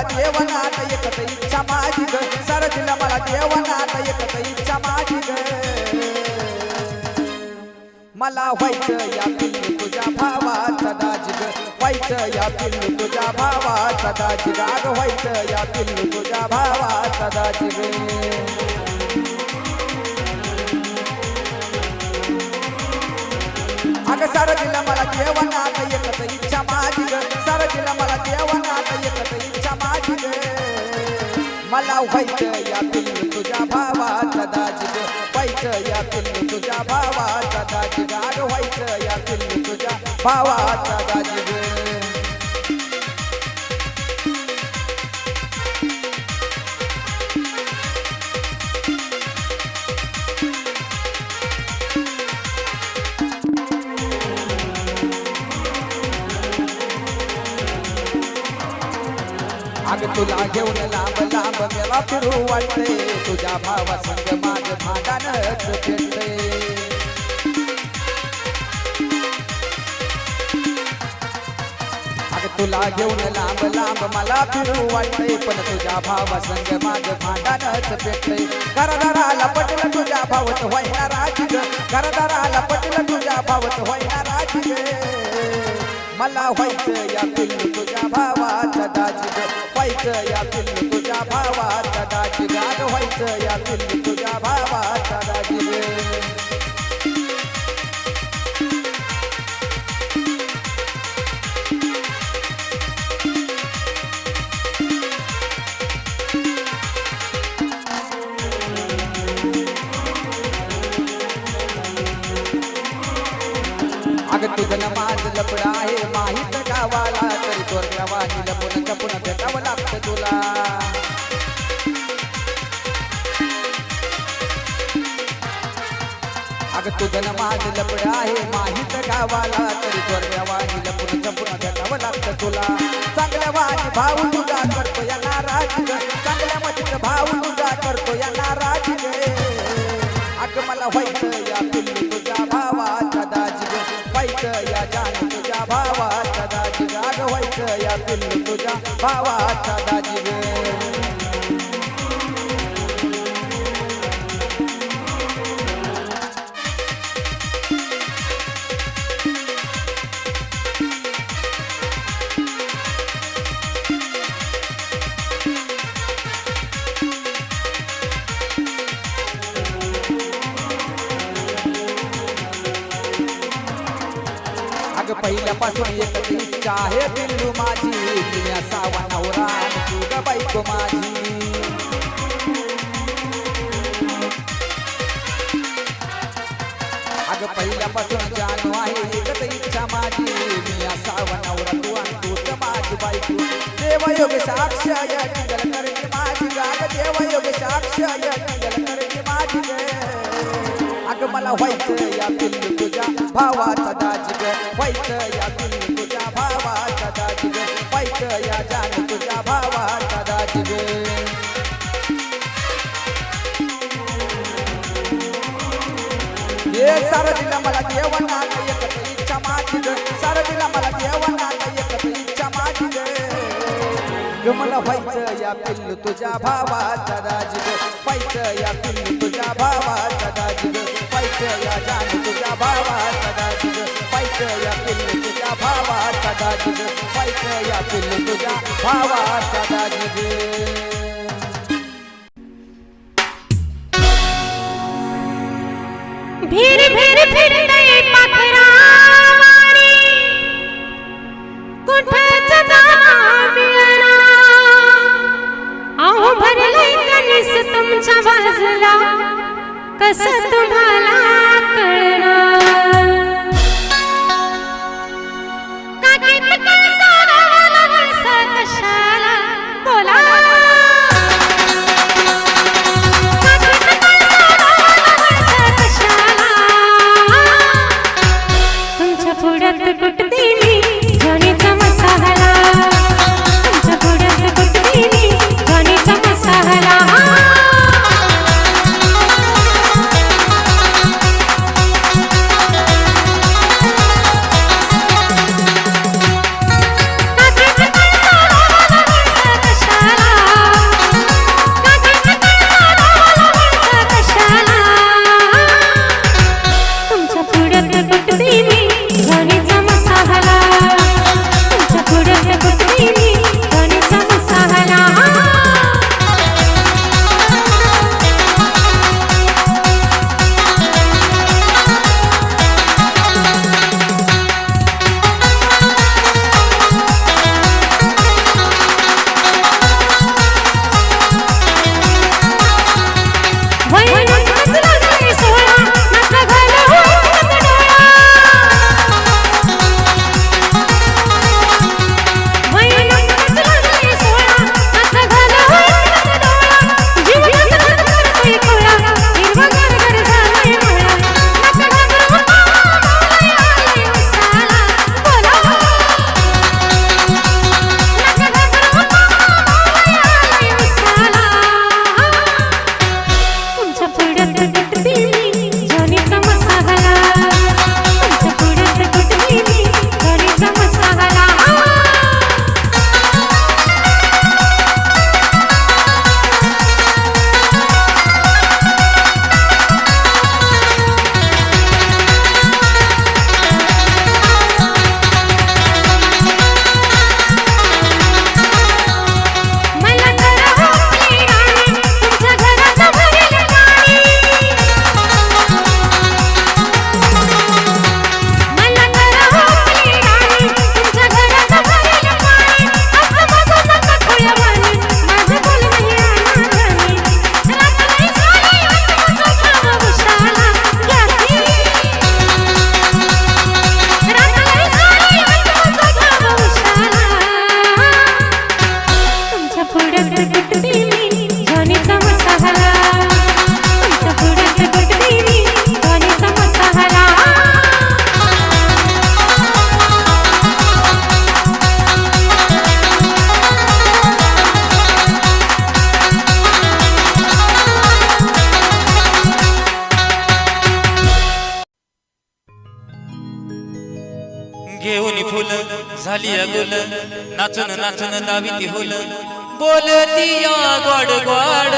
मला देवानं आता एकच इच्छा माझी ग. सारं मला देवानं आता एकच इच्छा माझी ग. मला व्हायचं या पिल्लू तुझ्या भावाचा दाजी ग. व्हायचं या पिल्लू तुझ्या भावाचा दाजी ग. अगं व्हायचं या पिल्लू तुझ्या भावाचा दाजी ग. अग सारं दिलं मला देवानं आता एकच इच्छा माझी ग. सारं दिलं मला देवानं आता एकच इच्छा मला व्हायचं यातून तुझ्या भावाचा दाजी ग व्हायचं या तुझ्या भावाचा दाजी ग व्हायचं यातून तुझ्या भावाचा दाजी तुला घेऊन लांब लांब गेला फिरू वाटते. तुझ्या भावा संग माझ भांडणच पेटते तुला घेऊन लांब लांब मला फिरू वाटते. पण तुझ्या भावा संग माझ भांडणच पेटते घरदाराला पटलं तुझ्या भावत व्हायला राजी घरदाराला पटलं तुझ्या भावत व्हायला राजी मला व्हायचं या पिल्लू तुझ्या भावाचा दाजी ग व्हायचं या पिल्लू तुझ्या भावाचा दाजी गाड अगं व्हायचं या पिल्लू अगं तुझं माझ लपड आहे. माहीत गावाला तरी थोरल्या वाणी लपून जपून भेटावं लागतं तुला. अगं तुझं माझ लपड आहे. माहीत गावाला तरी थोरल्या वाणी व्हायचं या जान तुझ्या भावाचा दाजी राग व्हायचं या पिल्लू तुझ्या भावाचा दाजी आहे पिल्लू माझी मी असावा नवरा आणि बायको माझी. अग पहिल्यापासून जाणू आहे एकच इच्छा माझी. मी असावा नवरा तू आणि तूच माझी बायको. देवयोग साक्ष या टिंगल करते माझी गाग देवयोग साक्ष या टिंगल करते माझी अग मला व्हायचं या पिल्लू तुझ्या भावाचा दाजी ग. व्हायचं या पिल्लू व्हायचं तुझ्या भावाचा दाजी ग हे सारं दिला मला देवाना एकच इच्छा माझी सारं दिला मला देवाना एकच इच्छा माझी मला व्हायचं या पिल्लू तुझ्या भावाचा दाजी व्हायचं या पिल्लू तुझ्या भावाचा व्हायचं या तुझ्या भावाचा दाजी ग व्हायचं या पिल्लू तुझ्या भावाचा दाजी ग भीर भीर फिरतय पाखरावानी झाली अगोल नाचन नाचन दावी होल बोल दिया गड़ गड़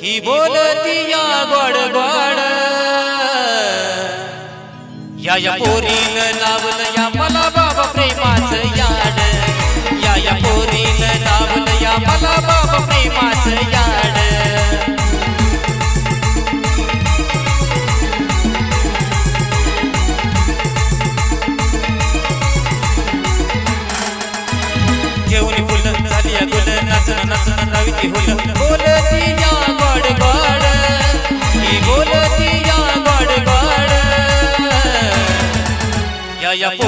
ही बोल दिया गड़ गड़ या या पोरी न लावल या मला बाबा प्रेमाच याड या या पोरी न लावल या मला बाबा प्रेमाच याड yeah, yeah, yeah.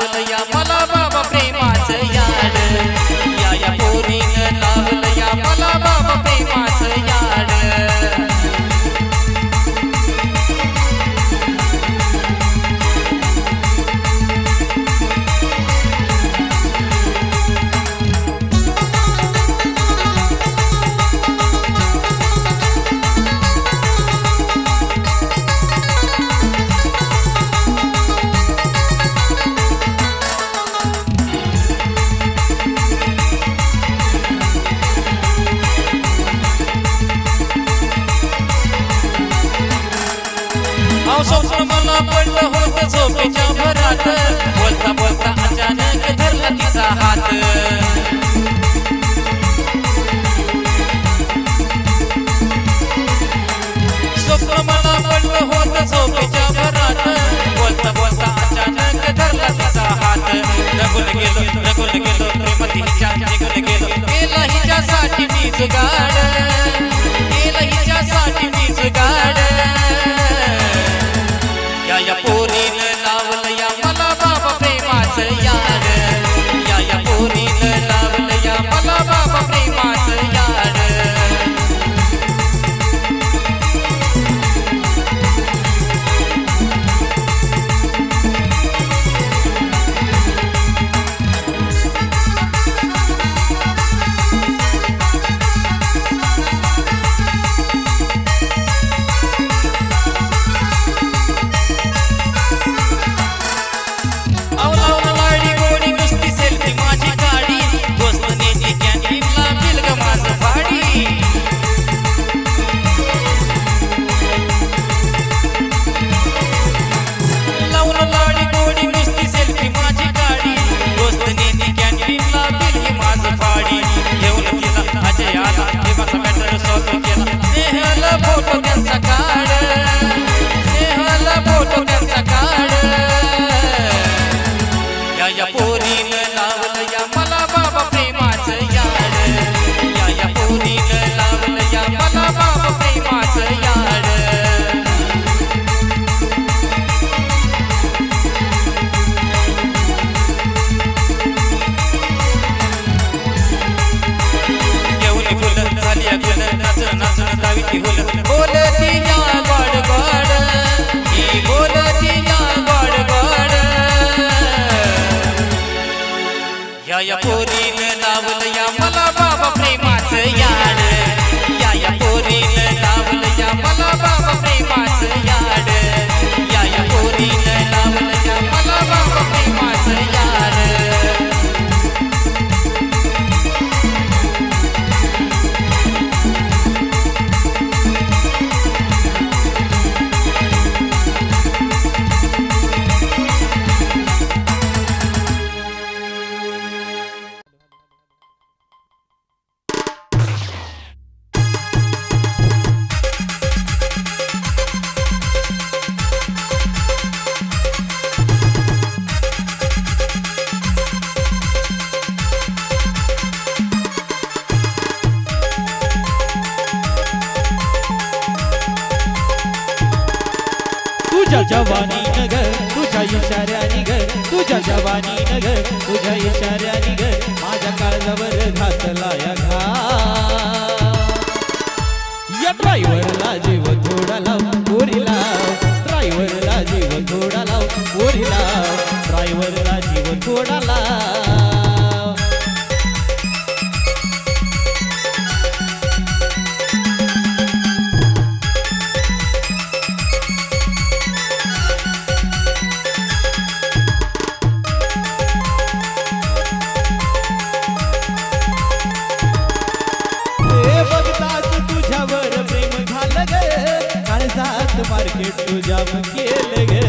આવનયા होते. झोपेच्या भरात बोलता बोलता अचानक धरला तिचा हात. गेलो निघून गेलो प्रेमतीच्या निघून गेलो. गेला हिच्यासाठी मीच गेलो Stop. पंजाब केले गे।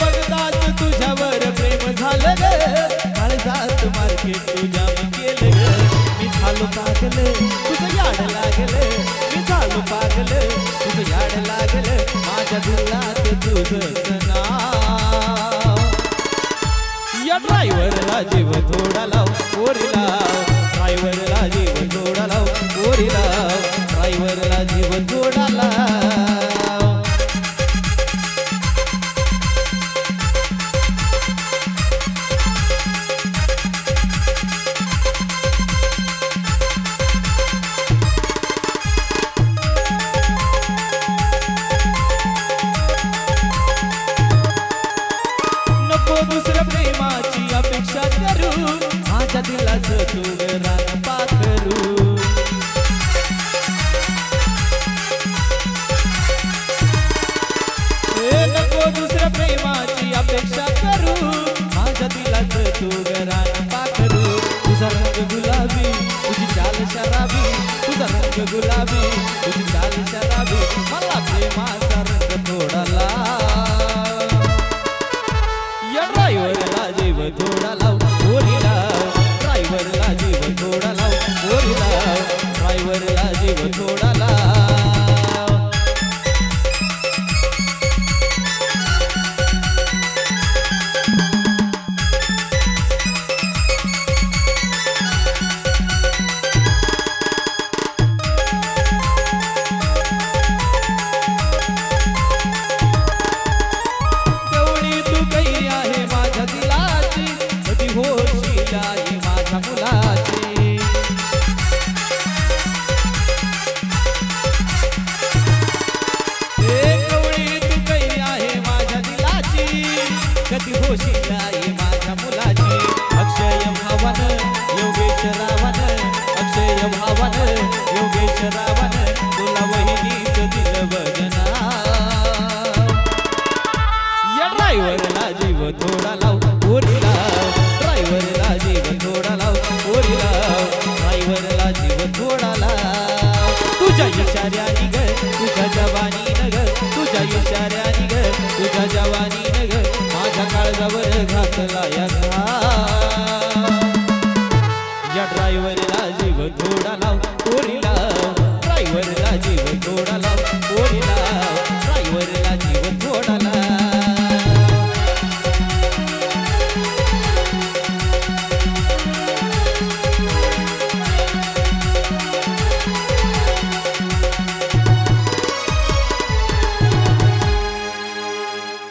बघताच तुझ्यावर प्रेम झालं गे। काळजात मार्केट लागले। मी झालो पागले लागले। माझ्या दिलात तुझं नाव। या ड्रायव्हरला जीव थोडा लाव थोडी ड्रायव्हरला जीवन जोडा लाव गोरी लाव ड्रायव्हरला जीवन जोडा लाव नको दुसऱ्या प्रेमाची अपेक्षा करू. माझ्या दिलाच तू